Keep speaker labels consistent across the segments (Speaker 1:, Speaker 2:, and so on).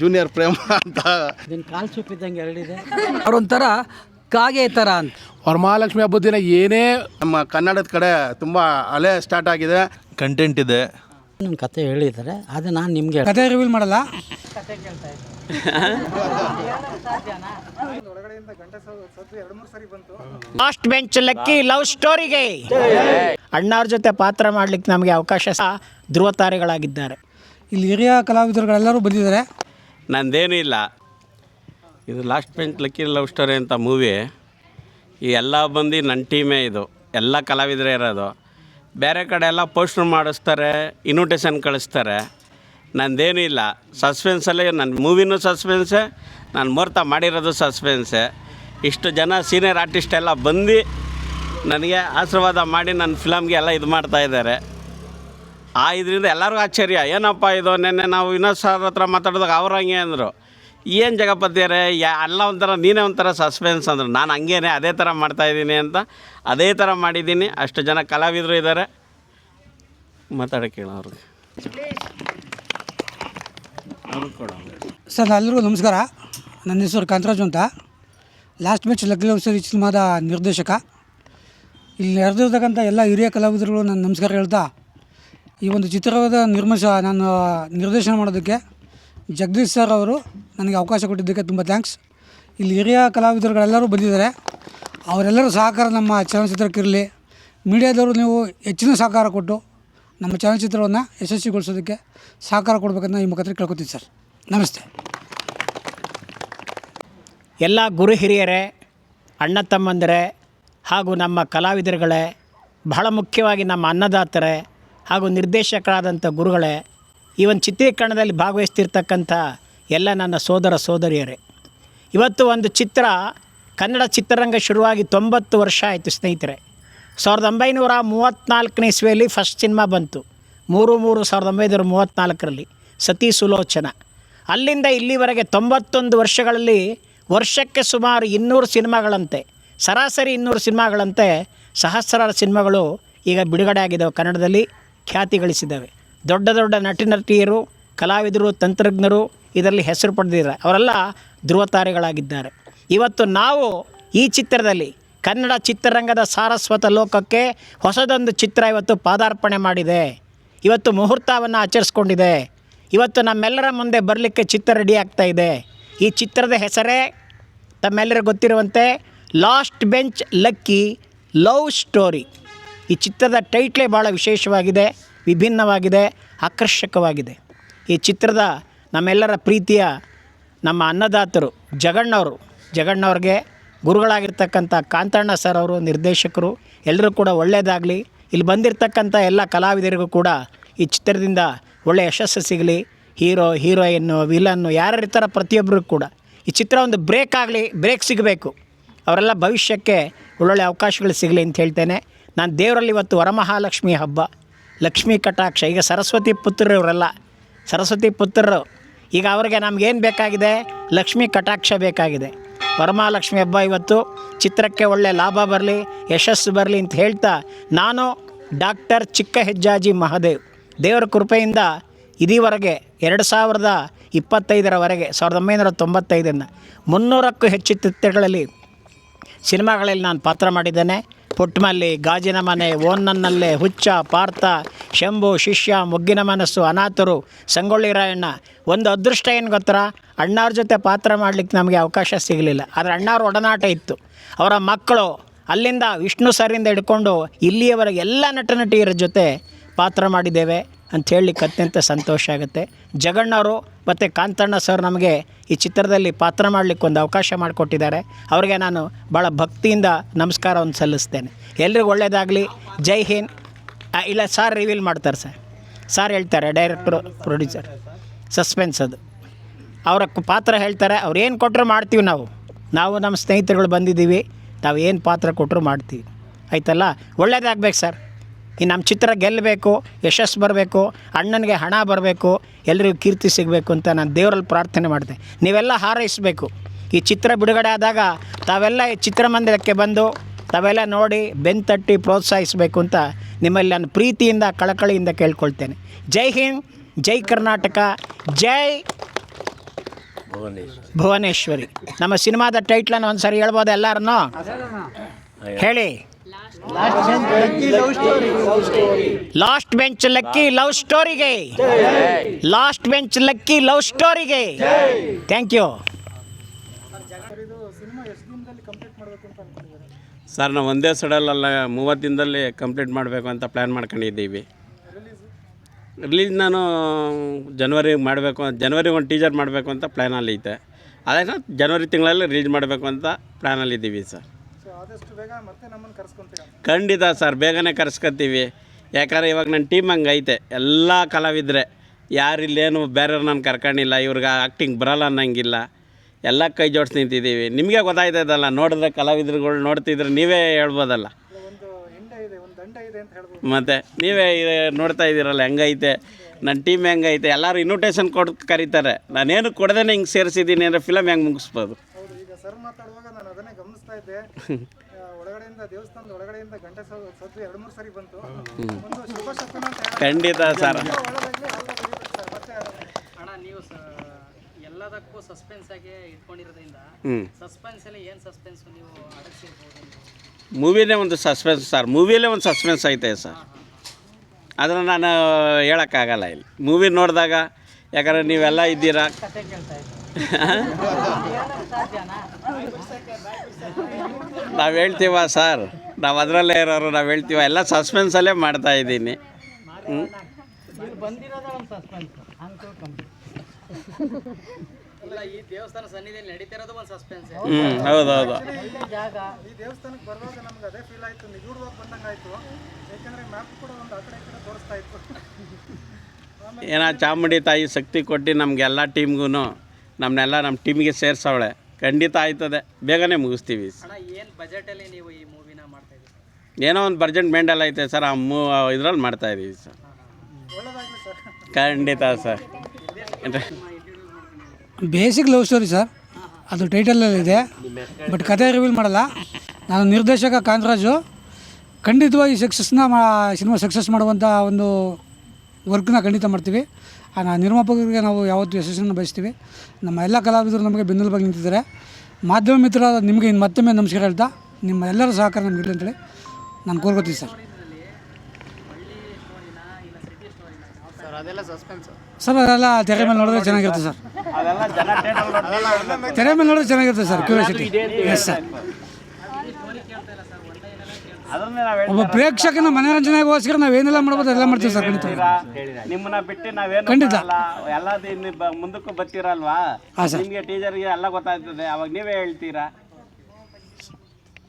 Speaker 1: Junior ಪ್ರೇಮ ಅಂತ.
Speaker 2: ಇದನ್ನ ಕಾಲು ಸೂಪಿದ್ದಂಗೆ ಎರಡಿದೆ.
Speaker 3: ಅವ್ರೊಂಥರ ಕಾಗೆ ಥರ ಅಂತ.
Speaker 1: ವರಮಹಾಲಕ್ಷ್ಮಿ ಹಬ್ಬದ ದಿನ ಏನೇ ನಮ್ಮ ಕನ್ನಡದ ಕಡೆ ತುಂಬ ಅಲೆ ಸ್ಟಾರ್ಟ್ ಆಗಿದೆ.
Speaker 4: ಕಂಟೆಂಟ್ ಇದೆ.
Speaker 2: ನನ್ನ ಕತೆ ಹೇಳಿದ್ದಾರೆ ಅದು ನಾನು ನಿಮಗೆ
Speaker 5: ಕತೆ ರಿವೀಲ್ ಮಾಡಲ್ಲ.
Speaker 6: ಲಾಸ್ಟ್ ಬೆಂಚ್ ಲಕ್ಕಿ ಲವ್ ಸ್ಟೋರಿಗೆ ಅಣ್ಣವ್ರ ಜೊತೆ ಪಾತ್ರ ಮಾಡ್ಲಿಕ್ಕೆ ನಮಗೆ ಅವಕಾಶ ಸಹ ಧ್ರುವತಾರೆಗಳಾಗಿದ್ದಾರೆ
Speaker 5: ಇಲ್ಲಿ ಹಿರಿಯ ಕಲಾವಿದರುಗಳೆಲ್ಲರೂ ಬಂದಿದ್ದಾರೆ.
Speaker 7: ನಂದೇನೂ ಇಲ್ಲ. ಇದು last bench lucky love story ಅಂತ ಮೂವಿ. ಈ ಎಲ್ಲ ಬಂದು ನನ್ನ ಟೀಮೇ ಇದು. ಎಲ್ಲ ಕಲಾವಿದರೇ ಇರೋದು. ಬೇರೆ ಕಡೆ ಎಲ್ಲ ಪೋಸ್ಟರ್ ಮಾಡಿಸ್ತಾರೆ ಇನ್ವಿಟೇಷನ್ ಕಳಿಸ್ತಾರೆ. ನಂದೇನೂ ಇಲ್ಲ. ಸಸ್ಪೆನ್ಸಲ್ಲಿ ನನ್ನ ಮೂವಿನೂ ಸಸ್ಪೆನ್ಸೇ ನಾನು ಮುಹೂರ್ತ ಮಾಡಿರೋದು ಸಸ್ಪೆನ್ಸೇ ಇಷ್ಟು ಜನ ಸೀನಿಯರ್ ಆರ್ಟಿಸ್ಟ್ ಎಲ್ಲ ಬಂದು ನನಗೆ ಆಶೀರ್ವಾದ ಮಾಡಿ ನನ್ನ ಫಿಲಮ್ಗೆ ಎಲ್ಲ ಇದು ಮಾಡ್ತಾ ಇದ್ದಾರೆ. ಆ, ಇದರಿಂದ ಎಲ್ಲರಿಗೂ ಆಶ್ಚರ್ಯ. ಏನಪ್ಪ ಇದು? ನಿನ್ನೆ ನಾವು ವಿನೋದ್ ಸರ್ ಹತ್ರ ಮಾತಾಡಿದಾಗ ಅವ್ರು ಹಂಗೆ ಅಂದರು. ಏನು ಜಗಪತಿಯರೇ, ಯಾ ಎಲ್ಲ ಒಂಥರ, ನೀನೇ ಒಂಥರ ಸಸ್ಪೆನ್ಸ್ ಅಂದರು. ನಾನು ಹಂಗೇನೆ, ಅದೇ ಥರ ಮಾಡ್ತಾಯಿದ್ದೀನಿ ಅಂತ, ಅದೇ ಥರ ಮಾಡಿದ್ದೀನಿ. ಅಷ್ಟು ಜನ ಕಲಾವಿದರು ಇದ್ದಾರೆ ಮಾತಾಡೋಕೆ ಅವ್ರಿಗೆ
Speaker 5: ಸರ್ ಎಲ್ಲರಿಗೂ ನಮಸ್ಕಾರ. ನನ್ನ ಹೆಸರು ಕಾಂತರಾಜು ಅಂತ. ಲಾಸ್ಟ್ ಮ್ಯಾಚ್ ಲಗ್ಲಿ ಸರಿ ಸಿನಿಮಾದ ನಿರ್ದೇಶಕ. ಇಲ್ಲಿ ನೆರೆದಿರ್ತಕ್ಕಂಥ ಎಲ್ಲ ಹಿರಿಯ ಕಲಾವಿದರುಗಳು ನಾನು ನಮಸ್ಕಾರ ಹೇಳ್ತಾ ಈ ಒಂದು ಚಿತ್ರದ ನಿರ್ಮಿಸ ನಾನು ನಿರ್ದೇಶನ ಮಾಡೋದಕ್ಕೆ ಜಗದೀಶ್ ಸರ್ ಅವರು ನನಗೆ ಅವಕಾಶ ಕೊಟ್ಟಿದ್ದಕ್ಕೆ ತುಂಬ ಥ್ಯಾಂಕ್ಸ್. ಇಲ್ಲಿ ಹಿರಿಯ ಕಲಾವಿದರುಗಳೆಲ್ಲರೂ ಬಂದಿದ್ದಾರೆ. ಅವರೆಲ್ಲರೂ ಸಹಕಾರ ನಮ್ಮ ಚಲನಚಿತ್ರಕ್ಕಿರಲಿ. ಮೀಡಿಯಾದವರು ನೀವು ಹೆಚ್ಚಿನ ಸಹಕಾರ ಕೊಟ್ಟು ನಮ್ಮ ಚಲನಚಿತ್ರವನ್ನು ಯಶಸ್ವಿಗೊಳಿಸೋದಕ್ಕೆ ಸಹಕಾರ ಕೊಡಬೇಕಂತ ಈ ಮುಖಾಂತರ ಕೇಳ್ಕೊತೀನಿ ಸರ್. ನಮಸ್ತೆ.
Speaker 6: ಎಲ್ಲ ಗುರು ಹಿರಿಯರೇ, ಅಣ್ಣ ತಮ್ಮಂದರೆ ಹಾಗೂ ನಮ್ಮ ಕಲಾವಿದರುಗಳೇ, ಬಹಳ ಮುಖ್ಯವಾಗಿ ನಮ್ಮ ಅನ್ನದಾತರೇ ಹಾಗೂ ನಿರ್ದೇಶಕರಾದಂಥ ಗುರುಗಳೇ, ಈ ಒಂದು ಚಿತ್ರೀಕರಣದಲ್ಲಿ ಭಾಗವಹಿಸ್ತಿರ್ತಕ್ಕಂಥ ಎಲ್ಲ ನನ್ನ ಸೋದರ ಸೋದರಿಯರೇ. ಇವತ್ತು ಒಂದು ಚಿತ್ರ, ಕನ್ನಡ ಚಿತ್ರರಂಗ ಶುರುವಾಗಿ ತೊಂಬತ್ತು ವರ್ಷ ಆಯಿತು ಸ್ನೇಹಿತರೆ. ಸಾವಿರದ ಒಂಬೈನೂರ ಮೂವತ್ತ್ನಾಲ್ಕನೇ ಇಸ್ವಿಯಲ್ಲಿ ಫಸ್ಟ್ ಸಿನಿಮಾ ಬಂತು. ಮೂರು ಮೂರು ಸಾವಿರದ ಒಂಬೈನೂರ ಮೂವತ್ತ್ನಾಲ್ಕರಲ್ಲಿ ಸತಿ ಸುಲೋಚನ. ಅಲ್ಲಿಂದ ಇಲ್ಲಿವರೆಗೆ ತೊಂಬತ್ತೊಂದು ವರ್ಷಗಳಲ್ಲಿ ವರ್ಷಕ್ಕೆ ಸುಮಾರು ಇನ್ನೂರು ಸಿನಿಮಾಗಳಂತೆ, ಸರಾಸರಿ ಇನ್ನೂರು ಸಿನಿಮಾಗಳಂತೆ ಸಹಸ್ರಾರು ಸಿನಿಮಾಗಳು ಈಗ ಬಿಡುಗಡೆ ಆಗಿದ್ದಾವೆ ಕನ್ನಡದಲ್ಲಿ. ಖ್ಯಾತಿ ಗಳಿಸಿದ್ದಾವೆ ದೊಡ್ಡ ದೊಡ್ಡ ನಟಿ ನಟಿಯರು ಕಲಾವಿದರು, ತಂತ್ರಜ್ಞರು ಇದರಲ್ಲಿ ಹೆಸರು ಪಡೆದಿದ್ದಾರೆ. ಅವರೆಲ್ಲ ಧ್ರುವತಾರೆಗಳಾಗಿದ್ದಾರೆ. ಇವತ್ತು ನಾವು ಈ ಚಿತ್ರದಲ್ಲಿ ಕನ್ನಡ ಚಿತ್ರರಂಗದ ಸಾರಸ್ವತ ಲೋಕಕ್ಕೆ ಹೊಸದೊಂದು ಚಿತ್ರ ಇವತ್ತು ಪಾದಾರ್ಪಣೆ ಮಾಡಿದೆ. ಇವತ್ತು ಮುಹೂರ್ತವನ್ನು ಆಚರಿಸ್ಕೊಂಡಿದೆ. ಇವತ್ತು ನಮ್ಮೆಲ್ಲರ ಮುಂದೆ ಬರಲಿಕ್ಕೆ ಚಿತ್ರ ರೆಡಿ ಆಗ್ತಾ ಇದೆ. ಈ ಚಿತ್ರದ ಹೆಸರೇ ತಮ್ಮೆಲ್ಲರಿಗೂ ಗೊತ್ತಿರುವಂತೆ last bench lucky love story. ಈ ಚಿತ್ರದ ಟೈಟ್ಲೇ ಭಾಳ ವಿಶೇಷವಾಗಿದೆ, ವಿಭಿನ್ನವಾಗಿದೆ, ಆಕರ್ಷಕವಾಗಿದೆ. ಈ ಚಿತ್ರದ ನಮ್ಮೆಲ್ಲರ ಪ್ರೀತಿಯ ನಮ್ಮ ಅನ್ನದಾತರು ಜಗಣ್ಣವರು ಜಗಣ್ಣವ್ರಿಗೆ ಗುರುಗಳಾಗಿರ್ತಕ್ಕಂಥ ಕಾಂತಣ್ಣ ಸರ್ ಅವರು ನಿರ್ದೇಶಕರು ಎಲ್ಲರೂ ಕೂಡ ಒಳ್ಳೆಯದಾಗಲಿ ಇಲ್ಲಿ ಬಂದಿರತಕ್ಕಂಥ ಎಲ್ಲ ಕಲಾವಿದರಿಗೂ ಕೂಡ ಈ ಚಿತ್ರದಿಂದ ಒಳ್ಳೆಯ ಯಶಸ್ಸು ಸಿಗಲಿ. ಹೀರೋ ಹೀರೋಯಿನ್ನು ವಿಲನ್ನು ಯಾರು ಇರ್ತಾರೋ ಪ್ರತಿಯೊಬ್ಬರಿಗೂ ಕೂಡ. ಈ ಚಿತ್ರ ಒಂದು ಬ್ರೇಕ್ ಆಗಲಿ, ಬ್ರೇಕ್ ಸಿಗಬೇಕು. ಅವರೆಲ್ಲ ಭವಿಷ್ಯಕ್ಕೆ ಒಳ್ಳೊಳ್ಳೆ ಅವಕಾಶಗಳು ಸಿಗಲಿ ಅಂತ ಹೇಳ್ತೇನೆ. ನಾನು ದೇವರಲ್ಲಿ ಇವತ್ತು ವರಮಹಾಲಕ್ಷ್ಮಿ ಹಬ್ಬ. ಲಕ್ಷ್ಮೀ ಕಟಾಕ್ಷ. ಈಗ ಸರಸ್ವತಿ ಪುತ್ರರು ಇವರೆಲ್ಲ. ಸರಸ್ವತಿ ಪುತ್ರರು. ಈಗ ಅವರಿಗೆ ನಮಗೇನು ಬೇಕಾಗಿದೆ? ಲಕ್ಷ್ಮೀ ಕಟಾಕ್ಷ ಬೇಕಾಗಿದೆ. ವರಮಹಾಲಕ್ಷ್ಮಿ ಹಬ್ಬ ಇವತ್ತು. ಚಿತ್ರಕ್ಕೆ ಒಳ್ಳೆ ಲಾಭ ಬರಲಿ, ಯಶಸ್ಸು ಬರಲಿ ಅಂತ ಹೇಳ್ತಾ ನಾನು ಡಾಕ್ಟರ್ ಚಿಕ್ಕ ಹೆಜ್ಜಾಜಿ ಮಹಾದೇವ್. ದೇವರ ಕೃಪೆಯಿಂದ ಇದೀವರೆಗೆ ಎರಡು ಸಾವಿರದ ಇಪ್ಪತ್ತೈದರವರೆಗೆ ಸಾವಿರದ ಒಂಬೈನೂರ ತೊಂಬತ್ತೈದನ್ನು ಮುನ್ನೂರಕ್ಕೂ ಹೆಚ್ಚು ಚಿತ್ರಗಳಲ್ಲಿ, ಸಿನಿಮಾಗಳಲ್ಲಿ ನಾನು ಪಾತ್ರ ಮಾಡಿದ್ದೇನೆ. ಪುಟ್ಟಮಲ್ಲಿ ಗಾಜಿನ ಮನೆ ಓನ್ನನ್ನಲ್ಲೇ ಹುಚ್ಚ, ಪಾರ್ಥ, ಶಂಭು, ಶಿಷ್ಯ, ಮುಗ್ಗಿನ ಮನಸ್ಸು, ಅನಾಥರು, ಸಂಗೊಳ್ಳಿ ರಾಯಣ್ಣ. ಒಂದು ಅದೃಷ್ಟ ಏನು ಗೊತ್ತಾ? ಅಣ್ಣವ್ರ ಜೊತೆ ಪಾತ್ರ ಮಾಡಲಿಕ್ಕೆ ನಮಗೆ ಅವಕಾಶ ಸಿಗಲಿಲ್ಲ. ಆದರೆ ಅಣ್ಣವ್ರ ಒಡನಾಟ ಇತ್ತು. ಅವರ ಮಕ್ಕಳು ಅಲ್ಲಿಂದ ವಿಷ್ಣು ಸರಿಂದ ಹಿಡ್ಕೊಂಡು ಇಲ್ಲಿಯವರೆಗೆ ಎಲ್ಲ ನಟ ನಟಿಯರ ಜೊತೆ ಪಾತ್ರ ಮಾಡಿದ್ದೇವೆ. ಅಂತ ಹೇಳಲಿಕ್ಕೆ ಅತ್ಯಂತ ಸಂತೋಷ ಆಗುತ್ತೆ. ಜಗಣ್ಣವರು ಮತ್ತು ಕಾಂತಣ್ಣ ಸರ್ ನಮಗೆ ಈ ಚಿತ್ರದಲ್ಲಿ ಪಾತ್ರ ಮಾಡಲಿಕ್ಕೆ ಒಂದು ಅವಕಾಶ ಮಾಡಿಕೊಟ್ಟಿದ್ದಾರೆ. ಅವರಿಗೆ ನಾನು ಭಾಳ ಭಕ್ತಿಯಿಂದ ನಮಸ್ಕಾರವನ್ನು ಸಲ್ಲಿಸ್ತೇನೆ. ಎಲ್ರಿಗೂ ಒಳ್ಳೆಯದಾಗಲಿ ಜೈ ಹಿಂದ್. ಇಲ್ಲ ಸಾರ್ ರಿವೀಲ್ ಮಾಡ್ತಾರೆ ಸರ್ ಸಾರ್ ಹೇಳ್ತಾರೆ ಡೈರೆಕ್ಟ್ರು ಪ್ರೊಡ್ಯೂಸರ್ ಸಸ್ಪೆನ್ಸ್ ಅದು. ಅವರ ಪಾತ್ರ ಹೇಳ್ತಾರೆ, ಅವ್ರು ಏನು ಕೊಟ್ಟರು ಮಾಡ್ತೀವಿ ನಾವು. ನಾವು ನಮ್ಮ ಸ್ನೇಹಿತರುಗಳು ಬಂದಿದ್ದೀವಿ. ನಾವು ಏನು ಪಾತ್ರ ಕೊಟ್ಟರು ಮಾಡ್ತೀವಿ. ಆಯ್ತಲ್ಲ? ಒಳ್ಳೇದಾಗಬೇಕು ಸರ್ ಈ ನಮ್ಮ ಚಿತ್ರ ಗೆಲ್ಲಬೇಕು ಯಶಸ್ಸು ಬರಬೇಕು ಅಣ್ಣನಿಗೆ ಹಣ ಬರಬೇಕು ಎಲ್ಲರಿಗೂ ಕೀರ್ತಿ ಸಿಗಬೇಕು ಅಂತ ನಾನು ದೇವರಲ್ಲಿ ಪ್ರಾರ್ಥನೆ ಮಾಡಿದೆ ನೀವೆಲ್ಲ ಹಾರೈಸಬೇಕು. ಈ ಚಿತ್ರ ಬಿಡುಗಡೆ ಆದಾಗ ತಾವೆಲ್ಲ ಈ ಚಿತ್ರಮಂದಿರಕ್ಕೆ ಬಂದು ತಾವೆಲ್ಲ ನೋಡಿ ಬೆಂತಟ್ಟಿ ಪ್ರೋತ್ಸಾಹಿಸಬೇಕು ಅಂತ ನಿಮ್ಮಲ್ಲಿ ನಾನು ಪ್ರೀತಿಯಿಂದ ಕಳಕಳಿಯಿಂದ ಕೇಳ್ಕೊಳ್ತೇನೆ. ಜೈ ಹಿಂದ್ ಜೈ ಕರ್ನಾಟಕ ಜೈ ಭುವನೇಶ್ವರಿ. ನಮ್ಮ ಸಿನಿಮಾದ ಟೈಟ್ಲನ್ನು ಒಂದು ಸರಿ ಹೇಳ್ಬೋದು ಎಲ್ಲರನ್ನೂ? ಹೇಳಿ. ಲಾಸ್ಟ್ ಬೆಂಚ್ ಲಕ್ಕಿ ಲವ್ ಸ್ಟೋರಿಗೆ ಲಾಸ್ಟ್ ಬೆಂಚ್ ಲಕ್ಕಿ ಲವ್ ಸ್ಟೋರಿಗೆ ಥ್ಯಾಂಕ್ ಯು
Speaker 7: ಸರ್ ನಾವು ಒಂದೇ ಸಡಲ್ಲ ಮೂವತ್ತು ದಿನದಲ್ಲಿ ಕಂಪ್ಲೀಟ್ ಮಾಡಬೇಕು ಅಂತ ಪ್ಲ್ಯಾನ್ ಮಾಡ್ಕೊಂಡಿದ್ದೀವಿ. ರಿಲೀಸ್ ನಾನು ಜನವರಿ ಮಾಡಬೇಕು ಜನವರಿ ಒಂದು ಟೀಚರ್ ಮಾಡಬೇಕು ಅಂತ ಪ್ಲ್ಯಾನಲ್ಲಿ ಐತೆ. ಅದೇ ಜನವರಿ ತಿಂಗಳಲ್ಲಿ ರಿಲೀಸ್ ಮಾಡಬೇಕು ಅಂತ ಖಂಡಿತ ಸರ್ ಬೇಗನೆ ಕರ್ಸ್ಕೊತೀವಿ. ಯಾಕಂದ್ರೆ ಇವಾಗ ನನ್ನ ಟೀಮ್ ಹಂಗೆ ಐತೆ. ಎಲ್ಲ ಕಲಾವಿದ್ರೆ ಯಾರಿಲ್ಲೇನು ಬೇರೆಯವ್ರು ನಾನು ಕರ್ಕೊಂಡಿಲ್ಲ ಇವ್ರಿಗೆ ಆ್ಯಕ್ಟಿಂಗ್ ಬರಲ್ಲ ಅನ್ನಂಗಿಲ್ಲ. ಎಲ್ಲ ಕೈ ಜೋಡಿಸಿ ನಿಂತಿದ್ದೀವಿ. ನಿಮಗೆ ಗೊತ್ತಾಯ್ತದಲ್ಲ ನೋಡಿದ್ರೆ ಕಲಾವಿದ್ರುಗಳು ನೋಡ್ತಿದ್ರೆ ನೀವೇ ಹೇಳ್ಬೋದಲ್ಲ. ಮತ್ತು ನೀವೇ ನೋಡ್ತಾ ಇದ್ದೀರಲ್ಲ ಹೆಂಗೈತೆ ನನ್ನ ಟೀಮ್ ಹೆಂಗೈತೆ ಎಲ್ಲರೂ ಇನ್ವಿಟೇಷನ್ ಕೊಡ್ ಕರೀತಾರೆ. ನಾನೇನು ಕೊಡ್ದೇನೆ ಹಿಂಗೆ ಸೇರಿಸಿದ್ದೀನಿ ಅಂದರೆ ಫಿಲಮ್ ಹೆಂಗೆ ಮುಗಿಸ್ಬೋದು?
Speaker 4: ಹೌದು ಈಗ ಸರ್ ಮಾತಾಡುವಾಗ ನಾನು ಗಮನಿಸ್ತಾ ಇದ್ದೆ. ಒಳಗಡೆಯಿಂದ ದೇವಸ್ಥಾನದ ಒಳಗಡೆಯಿಂದ ಗಂಟೆ ಸದ್ದು ಎರಡು ಮೂರು ಸರಿ ಬಂತು. ಒಂದು ಶುಭ ಶಕುನ ಅಂತ ಹೇಳಿ
Speaker 7: ಖಂಡಿತ ಸರ್.
Speaker 4: ಮತ್ತೆ
Speaker 8: ಅಣ್ಣ ನೀವು ಎಲ್ಲದಕ್ಕೂ ಸಸ್ಪೆನ್ಸ್ ಆಗಿ ಇಟ್ಕೊಂಡಿರೋದ್ರಿಂದ ಸಸ್ಪೆನ್ಸ್ ಅಲ್ಲಿ ಏನು ಸಸ್ಪೆನ್ಸ್ ನೀವು ಅಡಗಿಸಿರ್ಬೋದು ನೀವು
Speaker 7: ಮೂವಿನೇ ಒಂದು ಸಸ್ಪೆನ್ಸ್ ಸರ್. ಮೂವಿಯಲ್ಲೇ ಒಂದು ಸಸ್ಪೆನ್ಸ್ ಐತೆ ಸರ್. ಅದನ್ನು ನಾನು ಹೇಳೋಕ್ಕಾಗಲ್ಲ ಇಲ್ಲಿ. ಮೂವಿ ನೋಡಿದಾಗ ಯಾಕಂದ್ರೆ ನೀವೆಲ್ಲ ಇದ್ದೀರಾ? ನಾವು ಹೇಳ್ತೀವ ಸರ್ ನಾವು ಅದರಲ್ಲೇ ಇರೋರು, ನಾವು ಹೇಳ್ತೀವ. ಎಲ್ಲ ಸಸ್ಪೆನ್ಸಲ್ಲೇ ಮಾಡ್ತಾ ಇದ್ದೀನಿ. ಹ್ಞೂ ಹ್ಞೂ ಹೌದೌದು ಏನೋ ಚಾಮುಂಡಿ ತಾಯಿ ಶಕ್ತಿ ಕೊಟ್ಟು ನಮಗೆಲ್ಲ ಟೀಮ್ಗೂ ನಮ್ಮನ್ನೆಲ್ಲ ನಮ್ಮ ಟೀಮಿಗೆ ಸೇರಿಸವಳೆ. ಖಂಡಿತ ಆಯ್ತದೆ. ಬೇಗನೆ ಮುಗಿಸ್ತೀವಿ.
Speaker 8: ಅಣ್ಣ ಏನು ಬಜೆಟಲ್ಲಿ ನೀವು ಈ ಮೂವಿನ ಮಾಡ್ತಾ ಇದ್ದೀರಿ?
Speaker 7: ಏನೋ ಒಂದು ಬರ್ಜೆಂಟ್ ಮೇಂಡಲ್ ಐತೆ ಸರ್. ಆ ಮೂ ಇದ್ರಲ್ಲಿ ಮಾಡ್ತಾ ಇದೀವಿ ಸರ್.
Speaker 4: ಒಳ್ಳೆದಾಗ್ಲಿ ಸರ್.
Speaker 7: ಖಂಡಿತ sir.
Speaker 5: Basic love story sir ಅದು ಟೈಟಲಲ್ಲಿದೆ ಬಟ್ ಕತೆ ರಿವೀಲ್ ಮಾಡಲ್ಲ. ನಾನು ನಿರ್ದೇಶಕ ಕಾಂತರಾಜು. ಖಂಡಿತವಾಗಿ ಸಕ್ಸಸ್ನ ಮಾ ಸಿನಿಮಾ ಸಕ್ಸಸ್ ಮಾಡುವಂಥ ಒಂದು ವರ್ಕ್ನ ಖಂಡಿತ ಮಾಡ್ತೀವಿ. ಆ ನಿರ್ಮಾಪಕರಿಗೆ ನಾವು ಯಾವತ್ತೂ ಯಶಸ್ಸನ್ನು ಬಯಸ್ತೀವಿ. ನಮ್ಮ ಎಲ್ಲ ಕಲಾವಿದರು ನಮಗೆ ಬೆನ್ನೆಲುಬಾಗಿ ನಿಂತಿದ್ದಾರೆ. ಮಾಧ್ಯಮ ಮಿತ್ರ ನಿಮಗೆ ಇನ್ನು ಮತ್ತೊಮ್ಮೆ ನಮಸ್ಕಾರ ಹೇಳ್ತಾ ನಿಮ್ಮ ಎಲ್ಲರ ಸಹಕಾರ ನಮ್ಗೆ ಇರಲಿ ಅಂತೇಳಿ ನಾನು ಕೋರ್ಕೋತೀನಿ ಸರ್. ಸರ್ ಅದೆಲ್ಲ ತೆರೆ ಮೇಲೆ ನೋಡಿದ್ರೆ ಚೆನ್ನಾಗಿರುತ್ತೆ ಸರ್. ತೆರೆ ಮೇಲೆ ನೋಡಿದ್ರೆ ಚೆನ್ನಾಗಿರುತ್ತೆ ಸರ್ ಕ್ಯೂರಿಯಾಸಿಟಿ ಎಸ್ ಸರ್ ಒಬ್ಬ ಪ್ರೇಕ್ಷಕನ ಮನೋರಂಜನೆಗೋಸ್ಕರ ನಾವು ಏನೆಲ್ಲ ಮಾಡ್ಬೋದು ಎಲ್ಲ ಮಾಡ್ತೀವಿ ಸರ್ ಖಂಡಿತ.
Speaker 7: ನಿಮ್ಮನ್ನ ಬಿಟ್ಟು ನಾವೇನು
Speaker 5: ಖಂಡಿತ.
Speaker 7: ಎಲ್ಲಾದ ಇನ್ನು ಬ- ಮುಂದಕ್ಕೂ ಬರ್ತೀರಲ್ವಾ? ನಿಮಗೆ ಟೀಚರ್ಗೆ ಎಲ್ಲ ಗೊತ್ತಾಗ್ತದೆ. ಅವಾಗ ನೀವೇ ಹೇಳ್ತೀರಾ?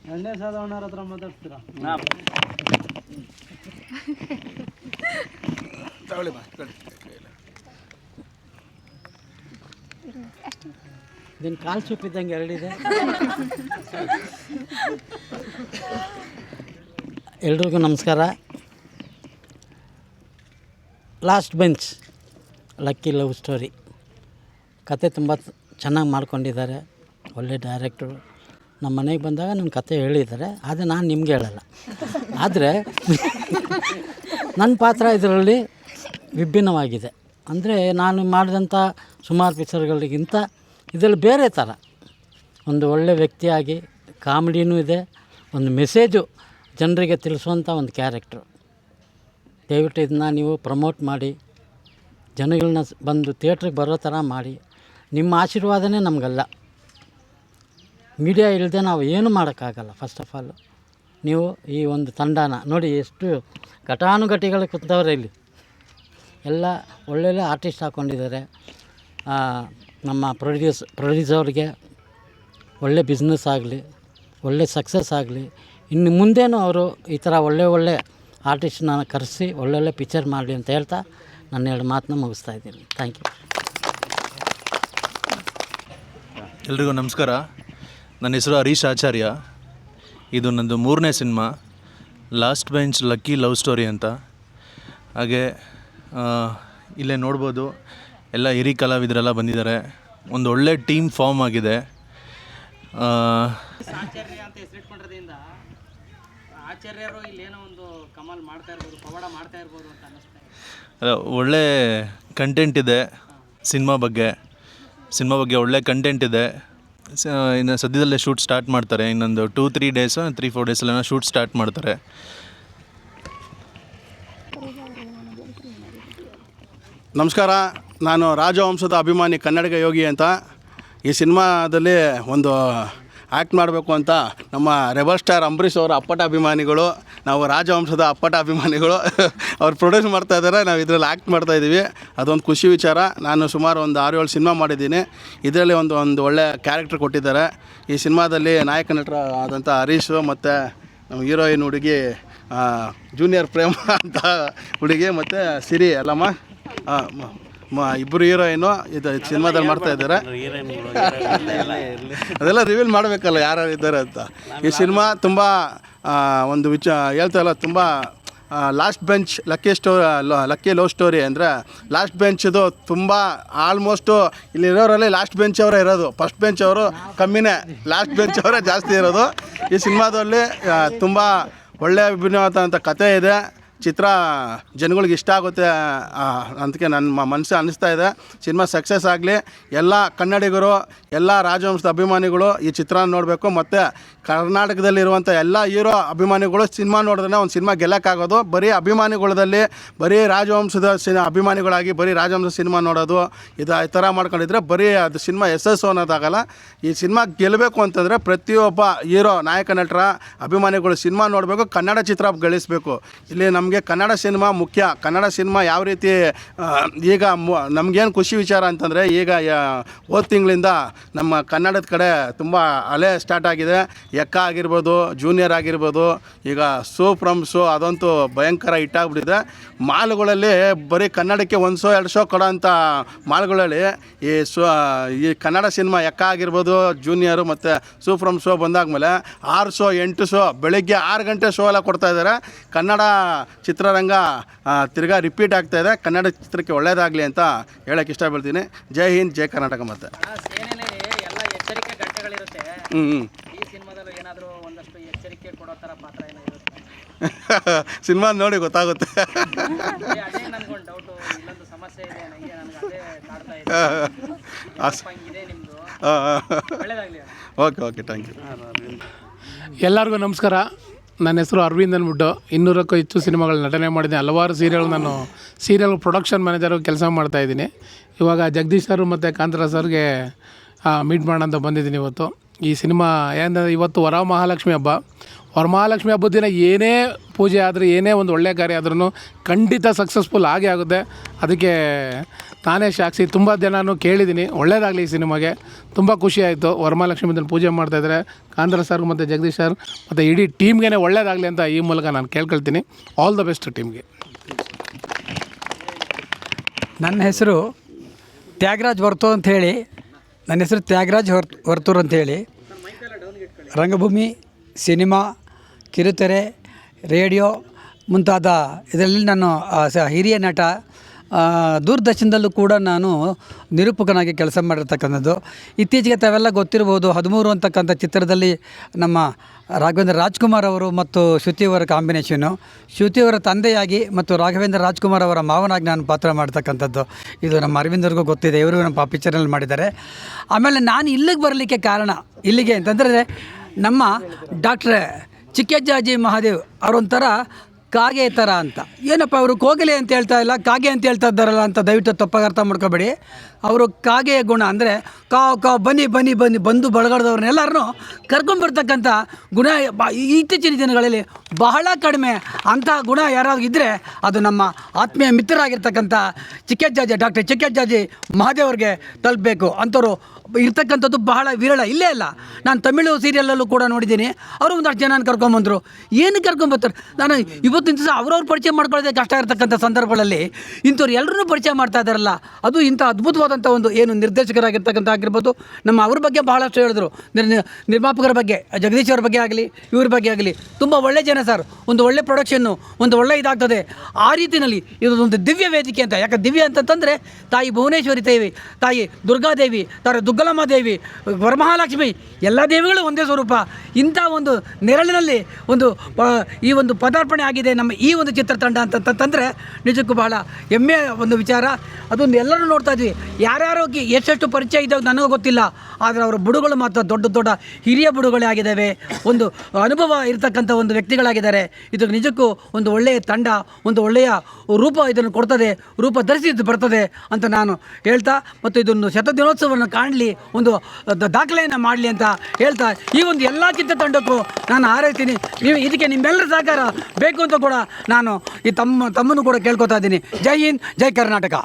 Speaker 3: ಎರಡನೇ ಸಾಧವಣ್ಣರ ಹತ್ರ ಮಾತಾಡ್ತೀರಾ?
Speaker 7: ಹಾ.
Speaker 2: ಇದನ್ನು ಕಾಲು ಸೂಪಿದ್ದಂಗೆ ಎರಡಿದೆ. ಎಲ್ರಿಗೂ ನಮಸ್ಕಾರ. Last bench lucky love story ಕತೆ ತುಂಬ ಚೆನ್ನಾಗಿ ಮಾಡ್ಕೊಂಡಿದ್ದಾರೆ. ಒಳ್ಳೆ ಡೈರೆಕ್ಟ್ರು ನಮ್ಮ ಮನೆಗೆ ಬಂದಾಗ ನನ್ನ ಕತೆ ಹೇಳಿದ್ದಾರೆ, ಆದರೆ ನಾನು ನಿಮ್ಗೆ ಹೇಳಲ್ಲ. ಆದರೆ ನನ್ನ ಪಾತ್ರ ಇದರಲ್ಲಿ ವಿಭಿನ್ನವಾಗಿದೆ. ಅಂದರೆ ನಾನು ಮಾಡಿದಂಥ ಸುಮಾರು ಪಿಕ್ಚರ್ಗಳಿಗಿಂತ ಇದರಲ್ಲಿ ಬೇರೆ ಥರ ಒಂದು ಒಳ್ಳೆ ವ್ಯಕ್ತಿಯಾಗಿ, ಕಾಮಿಡಿನೂ ಇದೆ, ಒಂದು ಮೆಸೇಜು ಜನರಿಗೆ ತಿಳಿಸುವಂಥ ಒಂದು ಕ್ಯಾರೆಕ್ಟ್ರು ದಯವಿಟ್ಟು ಇದನ್ನ ನೀವು ಪ್ರಮೋಟ್ ಮಾಡಿ, ಜನಗಳನ್ನ ಬಂದು ಥಿಯೇಟ್ರಿಗೆ ಬರೋ ಥರ ಮಾಡಿ. ನಿಮ್ಮ ಆಶೀರ್ವಾದನೇ ನಮಗಲ್ಲ. ಮೀಡಿಯಾ ಇಲ್ಲದೆ ನಾವು ಏನು ಮಾಡೋಕ್ಕಾಗಲ್ಲ ಫಸ್ಟ್ ಆಫ್ ಆಲ್ ನೀವು ಈ ಒಂದು ತಂಡನ ನೋಡಿ ಎಷ್ಟು ಘಟಾನುಘಟಿಗಳು ಕೂತವ್ರೆ ಇಲ್ಲಿ. ಎಲ್ಲ ಒಳ್ಳೊಳ್ಳೆ ಆರ್ಟಿಸ್ಟ್ ಹಾಕ್ಕೊಂಡಿದ್ದಾರೆ ನಮ್ಮ ಪ್ರೊಡ್ಯೂಸ್ ಪ್ರೊಡ್ಯೂಸರ್ಗೆ ಒಳ್ಳೆ ಬಿಸ್ನೆಸ್ ಆಗಲಿ, ಒಳ್ಳೆ ಸಕ್ಸಸ್ ಆಗಲಿ ಇನ್ನು ಮುಂದೇನು ಅವರು ಈ ಥರ ಒಳ್ಳೆ ಒಳ್ಳೆ ಆರ್ಟಿಸ್ಟ್ನ ಕರೆಸಿ ಒಳ್ಳೊಳ್ಳೆ ಪಿಕ್ಚರ್ ಮಾಡಲಿ ಅಂತ ಹೇಳ್ತಾ ನನ್ನ ಎರಡು ಮಾತನ್ನ ಮುಗಿಸ್ತಾ ಇದ್ದೀನಿ. ಥ್ಯಾಂಕ್ ಯು
Speaker 9: ಎಲ್ರಿಗೂ ನಮಸ್ಕಾರ. ನನ್ನ ಹೆಸರು ಹರೀಶ್ ಆಚಾರ್ಯ. ಇದು ನನ್ನದು ಮೂರನೇ cinema, last bench lucky love story ಅಂತ. ಹಾಗೆ ಇಲ್ಲೇ ನೋಡ್ಬೋದು, ಎಲ್ಲ ಹಿರಿ ಕಲಾವಿದರೆಲ್ಲ ಬಂದಿದ್ದಾರೆ. ಒಂದು ಒಳ್ಳೆ ಟೀಮ್ ಫಾರ್ಮ್ ಆಗಿದೆ ಆ,
Speaker 8: ಆಚಾರ್ಯ ಅಂತ ಹೆಸರಿಟ್ಕೊಂಡಿರೋದ್ರಿಂದ ಆಚಾರ್ಯರು ಇಲ್ಲೇನೋ ಒಂದು ಕಮಲ್ ಮಾಡ್ತಾ ಇರ್ಬೋದು ಪವಾಡ ಮಾಡ್ತಾ ಇರ್ಬೋದು ಅಂತ ಅನ್ನಿಸ್ತಾ
Speaker 9: ಅಲ್ಲ, ಒಳ್ಳೆ ಕಂಟೆಂಟ್ ಇದೆ ಸಿನಿಮಾ ಬಗ್ಗೆ. ಸಿನಿಮಾ ಬಗ್ಗೆ ಒಳ್ಳೆ ಕಂಟೆಂಟ್ ಇದೆ. ಸ- ಇನ್ನು ಸದ್ಯದಲ್ಲೇ ಶೂಟ್ ಸ್ಟಾರ್ಟ್ ಮಾಡ್ತಾರೆ. ಇನ್ನೊಂದು two three days three four ಡೇಸಲ್ಲೇನೋ shoot start ಮಾಡ್ತಾರೆ.
Speaker 1: ನಮಸ್ಕಾರ. ನಾನು ರಾಜವಂಶದ ಅಭಿಮಾನಿ ಕನ್ನಡಿಗ ಯೋಗಿ ಅಂತ. ಈ ಸಿನಿಮಾದಲ್ಲಿ ಒಂದು ಆ್ಯಕ್ಟ್ ಮಾಡಬೇಕು ಅಂತ ನಮ್ಮ ರೆಬಲ್ ಸ್ಟಾರ್ ಅಂಬರೀಷ್ ಅವರ ಅಪ್ಪಟ ಅಭಿಮಾನಿಗಳು, ನಾವು ರಾಜವಂಶದ ಅಪ್ಪಟ ಅಭಿಮಾನಿಗಳು, ಅವ್ರು ಪ್ರೊಡ್ಯೂಸ್ ಮಾಡ್ತಾ ಇದ್ದಾರೆ, ನಾವು ಇದರಲ್ಲಿ ಆ್ಯಕ್ಟ್ ಮಾಡ್ತಾ ಇದ್ದೀವಿ ಅದೊಂದು ಖುಷಿ ವಿಚಾರ. ನಾನು ಸುಮಾರು ಒಂದು ಆರು ಏಳು ಸಿನಿಮಾ ಮಾಡಿದ್ದೀನಿ. ಇದರಲ್ಲಿ ಒಂದು ಒಂದು ಒಳ್ಳೆ ಕ್ಯಾರೆಕ್ಟರ್ ಕೊಟ್ಟಿದ್ದಾರೆ. ಈ ಸಿನಿಮಾದಲ್ಲಿ ನಾಯಕ ನಟರ ಆದಂಥ ಹರೀಶು ಮತ್ತು ನಮ್ಮ ಹೀರೋಯಿನ್ ಹುಡುಗಿ ಜೂನಿಯರ್ ಪ್ರೇಮ ಅಂತ ಹುಡುಗಿ ಮತ್ತು ಸಿರಿ ಅಲ್ಲಮ್ಮ. ಮ- ಇಬ್ಬರು ಹೀರೋಯಿನು ಇದು ಸಿನಿಮಾದಲ್ಲಿ ಮಾಡ್ತಾ ಇದ್ದಾರೆ. ಅದೆಲ್ಲ ರಿವೀಲ್ ಮಾಡಬೇಕಲ್ಲ ಯಾರು ಇದ್ದಾರೆ ಅಂತ. ಈ ಸಿನಿಮಾ ತುಂಬ ಒಂದು ವಿಚ ಹೇಳ್ತಾ ಇಲ್ಲ ತುಂಬ last bench lucky sto lucky love story ಅಂದರೆ ಲಾಸ್ಟ್ ಬೆಂಚ್ದು ತುಂಬ ಆಲ್ಮೋಸ್ಟು ಇಲ್ಲಿರೋರಲ್ಲಿ ಲಾಸ್ಟ್ ಬೆಂಚ್ ಅವರೇ ಇರೋದು. ಫಸ್ಟ್ ಬೆಂಚ್ ಅವರು ಕಮ್ಮಿನೇ ಲಾಸ್ಟ್ ಬೆಂಚ್ ಅವರೇ ಜಾಸ್ತಿ ಇರೋದು. ಈ ಸಿನಿಮಾದಲ್ಲಿ ತುಂಬ ಒಳ್ಳೆಯ ವಿಭಿನ್ನವಾದಂಥ ಕಥೆ ಇದೆ. ಚಿತ್ರ ಜನಗಳಿಗೆ ಇಷ್ಟ ಆಗುತ್ತೆ ಅಂತಕ್ಕೆ ನನ್ನ ಮನಸ್ಸು ಅನ್ನಿಸ್ತಾ ಇದೆ. ಸಿನಿಮಾ ಸಕ್ಸಸ್ ಆಗಲಿ, ಎಲ್ಲ ಕನ್ನಡಿಗರು, ಎಲ್ಲ ರಾಜವಂಶದ ಅಭಿಮಾನಿಗಳು ಈ ಚಿತ್ರ ನೋಡಬೇಕು. ಮತ್ತು ಕರ್ನಾಟಕದಲ್ಲಿರುವಂಥ ಎಲ್ಲ ಹೀರೋ ಅಭಿಮಾನಿಗಳು ಸಿನಿಮಾ ನೋಡಿದ್ರೆ ಒಂದು ಸಿನಿಮಾ ಗೆಲ್ಲಕ್ಕಾಗೋದು. ಬರೀ ಅಭಿಮಾನಿಗಳದಲ್ಲಿ, ಬರೀ ರಾಜವಂಶದ ಸಿನ, ಅಭಿಮಾನಿಗಳಾಗಿ ಬರೀ ರಾಜವಂಶ ಸಿನಿಮಾ ನೋಡೋದು, ಇದು ಈ ಥರ ಮಾಡ್ಕೊಂಡಿದ್ರೆ ಬರೀ ಅದು ಸಿನಿಮಾ ಯಶಸ್ಸು ಅನ್ನೋದಾಗಲ್ಲ. ಈ ಸಿನಿಮಾ ಗೆಲ್ಲಬೇಕು ಅಂತಂದರೆ ಪ್ರತಿಯೊಬ್ಬ ಹೀರೋ ನಾಯಕ ನಟರ ಅಭಿಮಾನಿಗಳು ಸಿನಿಮಾ ನೋಡಬೇಕು, ಕನ್ನಡ ಚಿತ್ರ ಗಳಿಸಬೇಕು ಇಲ್ಲಿ ನಮಗೆ ಕನ್ನಡ ಸಿನಿಮಾ ಮುಖ್ಯ. ಕನ್ನಡ ಸಿನಿಮಾ ಯಾವ ರೀತಿ ಈಗ ನಮಗೇನು ಖುಷಿ ವಿಚಾರ ಅಂತಂದರೆ ಈಗ ಹೋದ ತಿಂಗಳಿಂದ ನಮ್ಮ ಕನ್ನಡದ ಕಡೆ ತುಂಬ ಅಲೆ ಸ್ಟಾರ್ಟ್ ಆಗಿದೆ. ಎಕ್ಕ ಆಗಿರ್ಬೋದು ಜೂನಿಯರ್ ಆಗಿರ್ಬೋದು, ಈಗ ಸೋ ಫ್ರಮ್ ಸೋ ಅದಂತೂ ಭಯಂಕರ ಹಿಟ್ಟಾಗ್ಬಿಟ್ಟಿದೆ ಮಾಲ್ಗಳಲ್ಲಿ ಬರೀ ಕನ್ನಡಕ್ಕೆ ಒಂದು ಸೋ, ಎರಡು ಶೋ ಕೊಡೋಂಥ ಮಾಲ್ಗಳಲ್ಲಿ ಈ ಸೋ ಈ ಕನ್ನಡ ಸಿನಿಮಾ ಎಕ್ಕ ಆಗಿರ್ಬೋದು ಜೂನಿಯರು ಮತ್ತು ಸೂ ಫ್ರಮ್ ಶೋ ಬಂದಾದ್ಮೇಲೆ ಆರು ಶೋ ಎಂಟು ಶೋ ಬೆಳಿಗ್ಗೆ ಆರು ಗಂಟೆ ಶೋ ಎಲ್ಲ ಕೊಡ್ತಾ ಇದ್ದಾರೆ. ಕನ್ನಡ ಚಿತ್ರರಂಗ ತಿರ್ಗಾ ರಿಪೀಟ್ ಆಗ್ತಾ ಇದೆ. ಕನ್ನಡ ಚಿತ್ರಕ್ಕೆ ಒಳ್ಳೇದಾಗಲಿ ಅಂತ ಹೇಳಕ್ಕೆ ಇಷ್ಟಪಡ್ತೀನಿ. ಜೈ ಹಿಂದ್ ಜೈ ಕರ್ನಾಟಕ ಮತ್ತೆ. ಹ್ಞೂ ಹ್ಞೂ ಸಿನಿಮಾ ನೋಡಿ ಗೊತ್ತಾಗುತ್ತೆ. ಓಕೆ ಓಕೆ ಥ್ಯಾಂಕ್ ಯು
Speaker 10: ಎಲ್ಲರಿಗೂ ನಮಸ್ಕಾರ. ನನ್ನ ಹೆಸರು ಅರವಿಂದ್ ಅಂದ್ಬಿಟ್ಟು ಇನ್ನೂರಕ್ಕೂ ಹೆಚ್ಚು ಸಿನಿಮಾಗಳು ನಟನೆ ಮಾಡಿದ್ದೀನಿ ಹಲವಾರು ಸೀರಿಯಲ್ ನಾನು ಸೀರಿಯಲ್ ಪ್ರೊಡಕ್ಷನ್ ಮ್ಯಾನೇಜರ್ ಕೆಲಸ ಮಾಡ್ತಾ ಇದ್ದೀನಿ. ಇವಾಗ ಜಗದೀಶ್ ಸರ್ ಮತ್ತು ಕಾಂತರಾ ಸರ್ಗೆ ಮೀಟ್ ಮಾಡೋಣ ಬಂದಿದ್ದೀನಿ ಇವತ್ತು. ಈ ಸಿನಿಮಾ ಏನಂದರೆ ಇವತ್ತು ವರಮಹಾಲಕ್ಷ್ಮಿ ಹಬ್ಬ. ವರಮಹಾಲಕ್ಷ್ಮಿ ಹಬ್ಬದ ದಿನ ಏನೇ ಪೂಜೆ ಆದರೂ, ಏನೇ ಒಂದು ಒಳ್ಳೆಯ ಕಾರ್ಯ ಆದ್ರೂ ಖಂಡಿತ ಸಕ್ಸಸ್ಫುಲ್ ಆಗೇ ಆಗುತ್ತೆ. ಅದಕ್ಕೆ ನಾನೇ ಸಾಕ್ಷಿ. ತುಂಬ ಜನನೂ ಕೇಳಿದ್ದೀನಿ. ಒಳ್ಳೇದಾಗಲಿ ಈ ಸಿನಿಮಾಗೆ. ತುಂಬ ಖುಷಿ ಆಯಿತು. ವರಮಹಾಲಕ್ಷ್ಮಿ ದಿನ ಪೂಜೆ ಮಾಡ್ತಾಯಿದ್ರೆ ಕಾಂದ್ರ ಸರ್ ಮತ್ತು ಜಗದೀಶ್ ಸರ್ ಮತ್ತು ಇಡೀ ಟೀಮ್ಗೆ ಒಳ್ಳೇದಾಗಲಿ ಅಂತ ಈ ಮೂಲಕ ನಾನು ಕೇಳ್ಕೊಳ್ತೀನಿ. ಆಲ್ ದ ಬೆಸ್ಟ್ ಟೀಮ್ಗೆ.
Speaker 3: ನನ್ನ ಹೆಸರು ತ್ಯಾಗರಾಜ್ ವರ್ತು ಅಂಥೇಳಿ ನನ್ನ ಹೆಸರು ತ್ಯಾಗರಾಜ್ ಹೊರ್ ಅಂತ ಅಂಥೇಳಿ ರಂಗಭೂಮಿ, ಸಿನಿಮಾ, ಕಿರುತೆರೆ, ರೇಡಿಯೋ ಮುಂತಾದ ಇದರಲ್ಲಿ ನಾನು ಹಿರಿಯ ನಟ ದೂರದರ್ಶನದಲ್ಲೂ ಕೂಡ ನಾನು ನಿರೂಪಕನಾಗಿ ಕೆಲಸ ಮಾಡಿರ್ತಕ್ಕಂಥದ್ದು. ಇತ್ತೀಚೆಗೆ ತಾವೆಲ್ಲ ಗೊತ್ತಿರ್ಬೋದು ಹದಿಮೂರು ಅಂತಕ್ಕಂಥ ಚಿತ್ರದಲ್ಲಿ ನಮ್ಮ ರಾಘವೇಂದ್ರ ರಾಜ್ಕುಮಾರ್ ಅವರು ಮತ್ತು ಶ್ರುತಿಯವರ ಕಾಂಬಿನೇಷನು ಶ್ರುತಿಯವರ ತಂದೆಯಾಗಿ ಮತ್ತು ರಾಘವೇಂದ್ರ ರಾಜ್ಕುಮಾರ್ ಅವರ ಮಾವನಾಗಿ ನಾನು ಪಾತ್ರ ಮಾಡ್ತಕ್ಕಂಥದ್ದು. ಇದು ನಮ್ಮ ಅರವಿಂದರ್ಗೂ ಗೊತ್ತಿದೆ ಇವರು ನಮ್ಮ ಪಿಕ್ಚರಲ್ಲಿ ಮಾಡಿದ್ದಾರೆ. ಆಮೇಲೆ ನಾನು ಇಲ್ಲಿಗೆ ಬರಲಿಕ್ಕೆ ಕಾರಣ ಇಲ್ಲಿಗೆ ಅಂತಂದರೆ, ನಮ್ಮ ಡಾಕ್ಟ್ರೆ ಚಿಕ್ಕಜ್ಜಾಜಿ ಮಹಾದೇವ್ ಅವರೊಂಥರ ಕಾಗೆ ಥರ ಅಂತ. ಏನಪ್ಪ, ಅವರು ಕೋಗಿಲೆ ಅಂತ ಹೇಳ್ತಾ ಇಲ್ಲ, ಕಾಗೆ ಅಂತ ಹೇಳ್ತಾ ಇದ್ದಾರಲ್ಲ ಅಂತ ದಯವಿಟ್ಟು ತಪ್ಪಾಗಿ ಅರ್ಥ ಮಾಡ್ಕೋಬೇಡಿ. ಅವರು ಕಾಗೆಯ ಗುಣ ಅಂದರೆ ಕಾ ಕಾವು ಬನ್ನಿ ಬನ್ನಿ ಬನ್ನಿ, ಬಂದು ಬಳಗಡದವ್ರನ್ನೆಲ್ಲರನ್ನೂ ಕರ್ಕೊಂಡ್ಬರ್ತಕ್ಕಂಥ ಗುಣ ಇತ್ತೀಚಿನ ದಿನಗಳಲ್ಲಿ ಬಹಳ ಕಡಿಮೆ ಅಂತಹ ಗುಣ ಯಾರಾದ್ರೂ ಇದ್ದರೆ ಅದು ನಮ್ಮ ಆತ್ಮೀಯ ಮಿತ್ರರಾಗಿರ್ತಕ್ಕಂಥ ಚಿಕ್ಕಜ್ಜಾಜಿ, ಡಾಕ್ಟರ್ ಚಿಕ್ಕಜ್ಜಾಜಿ ಮಹಾದೇವ್ರಿಗೆ ತಲುಪಬೇಕು. ಅಂಥವ್ರು ಇರ್ತಕ್ಕಂಥದ್ದು ಬಹಳ ವಿರಳ. ಇಲ್ಲೇ ಅಲ್ಲ, ನಾನು ತಮಿಳು ಸೀರಿಯಲಲ್ಲೂ ಕೂಡ ನೋಡಿದ್ದೀನಿ. ಅವರು ಒಂದಷ್ಟು ಜನ ಕರ್ಕೊಂಬಂದರು. ಏನು ಕರ್ಕೊಂಬರ್ತಾರೆ? ನಾನು ಇವತ್ತಿನ ದಿವಸ ಅವ್ರವ್ರು ಪರಿಚಯ ಮಾಡ್ಕೊಳ್ಳೋದೇ ಕಷ್ಟ ಇರತಕ್ಕಂಥ ಸಂದರ್ಭಗಳಲ್ಲಿ ಇಂಥವ್ರು ಎಲ್ಲರೂ ಪರಿಚಯ ಮಾಡ್ತಾ ಇದ್ದಾರಲ್ಲ, ಅದು ಇಂಥ ಅದ್ಭುತವಾದಂಥ ಒಂದು ಏನು ನಿರ್ದೇಶಕರಾಗಿರ್ತಕ್ಕಂಥ ಆಗಿರ್ಬೋದು. ನಮ್ಮ ಅವ್ರ ಬಗ್ಗೆ ಬಹಳಷ್ಟು ಹೇಳಿದ್ರು. ನಿರ್- ನಿರ್ಮಾಪಕರ ಬಗ್ಗೆ, ಜಗದೀಶ್ ಅವ್ರ ಬಗ್ಗೆ ಆಗಲಿ, ಇವ್ರ ಬಗ್ಗೆ ಆಗಲಿ, ತುಂಬ ಒಳ್ಳೆ ಜನ ಸರ್. ಒಂದು ಒಳ್ಳೆ ಪ್ರೊಡಕ್ಷನ್ನು ಒಂದು ಒಳ್ಳೆ ಇದಾಗ್ತದೆ. ಆ ರೀತಿಯಲ್ಲಿ ಇದು ಒಂದು ದಿವ್ಯ ವೇದಿಕೆ ಅಂತ, ಯಾಕೆ ದಿವ್ಯ ಅಂತಂತಂದರೆ ತಾಯಿ ಭುವನೇಶ್ವರಿ ದೇವಿ, ತಾಯಿ ದುರ್ಗಾದೇವಿ ತರ ದುಗ್ಗಲಮ್ಮ ದೇವಿ, ವರಮಹಾಲಕ್ಷ್ಮಿ, ಎಲ್ಲ ದೇವಿಗಳು ಒಂದೇ ಸ್ವರೂಪ. ಇಂಥ ಒಂದು ನೆರಳಿನಲ್ಲಿ ಒಂದು ಈ ಒಂದು ಪದಾರ್ಪಣೆ ಆಗಿದೆ. ಇದೆ ನಮ್ಮ ಈ ಒಂದು ಚಿತ್ರತಂಡ ಅಂತಂತಂದರೆ ನಿಜಕ್ಕೂ ಬಹಳ ಹೆಮ್ಮೆಯ ಒಂದು ವಿಚಾರ. ಅದೊಂದು ಎಲ್ಲರೂ ನೋಡ್ತಾ ಇದ್ವಿ. ಯಾರ್ಯಾರೋ ಎಷ್ಟೆಷ್ಟು ಪರಿಚಯ ಇದ್ದಾವೆ ನನಗೂ ಗೊತ್ತಿಲ್ಲ. ಆದರೆ ಅವರ ಬುಡುಗಳು ಮಾತ್ರ ದೊಡ್ಡ ದೊಡ್ಡ ಹಿರಿಯ ಬುಡುಗಳೇ ಆಗಿದ್ದಾವೆ. ಒಂದು ಅನುಭವ ಇರತಕ್ಕಂಥ ಒಂದು ವ್ಯಕ್ತಿಗಳಾಗಿದ್ದಾರೆ. ಇದು ನಿಜಕ್ಕೂ ಒಂದು ಒಳ್ಳೆಯ ತಂಡ, ಒಂದು ಒಳ್ಳೆಯ ರೂಪ ಇದನ್ನು ಕೊಡ್ತದೆ, ರೂಪ ಧರಿಸಿದ್ದು ಬರ್ತದೆ ಅಂತ ನಾನು ಹೇಳ್ತಾ, ಮತ್ತು ಇದೊಂದು ಶತದಿನೋತ್ಸವವನ್ನು ಕಾಣಲಿ, ಒಂದು ದಾಖಲೆಯನ್ನು ಮಾಡಲಿ ಅಂತ ಹೇಳ್ತಾ ಈ ಒಂದು ಎಲ್ಲ ಚಿತ್ರತಂಡಕ್ಕೂ ನಾನು ಹಾರೈಸ್ತೀನಿ. ನೀವು ಇದಕ್ಕೆ ನಿಮ್ಮೆಲ್ಲರ ಸಹಕಾರ ಬೇಕು ಅಂತ ಕೂಡ ನಾನು ಈ ತಮ್ಮ ತಮ್ಮನ್ನು ಕೂಡ ಕೇಳ್ಕೊತಾ ಇದ್ದೀನಿ. ಜೈ ಹಿಂದ್ ಜೈ ಕರ್ನಾಟಕ.